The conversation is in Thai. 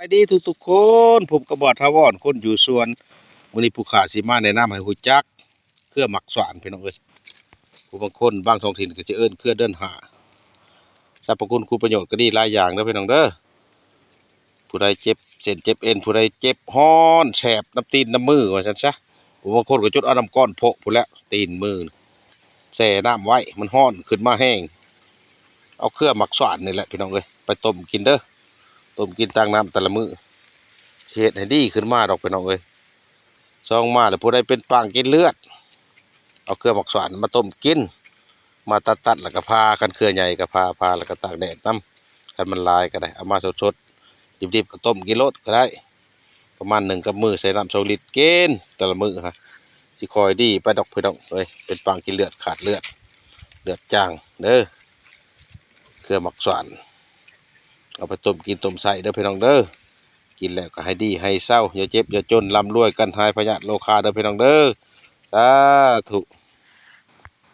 ไปดีทุกทุกๆคนผมกระบอดทาวอนคนอยู่ส่วนมื้อนี้ผู้ขาสิมาแนะนำให้ฮู้จัก เครื่อหมักสวานพี่น้องเอ้ยผู้บางคนบางท้องถิ่นก็สิเอิ้นเครื่อเดินหาสรรพคุณคุณประโยชน์ก็ดีหลายอย่างเด้อพี่น้องเด้อผู้ใดเจ็บเส้นเจ็บเอ็นผู้ใดเจ็บฮ้อนแสบน้ำตีนน้ำมือว่าซั่นซะผู้บางคนก็จุดเอาน้ำก้อนโพะพู้แล้วตีนมือแช่น้ำไว้มันฮ้อนขึ้นมาแห้ง เอาเครื่อหมักสวานนี่แหละพี่น้องเอ้ยไปต้มกินเด้อ ต้มกินต่างน้ำแต่ละมือเฮ็ดให้ดีขึ้นมาดอกไปน้องเอ้ยซองมาแล้วผู้ใดเป็นปางกินเลือด เอาเครือหมักสวานมาต้มกิน มาตัดตัดแล้วก็พากันเครือใหญ่ก็พาพาแล้วก็ตากแดดน้ำกันมันลายก็ได้เอามาสดๆดิบๆก็ต้มกินรสก็ได้ ประมาณหนึ่งกับมือใส่น้ำโซลิตกินแต่ละมือฮะสิคอยดีไปดอกพี่น้องเอ้ยเป็นปางกินเลือดขาดเลือด เลือดจางเด้อเครือหมักสวาน เอาไปต้มกินต้มใส่เด้อพี่น้องเด้อกินแล้วก็ให้ดีให้เศร้าอย่าเจ็บอย่าจนลำรวยกันหายพยาธิโลคาเด้อพี่น้องเด้อสาธุ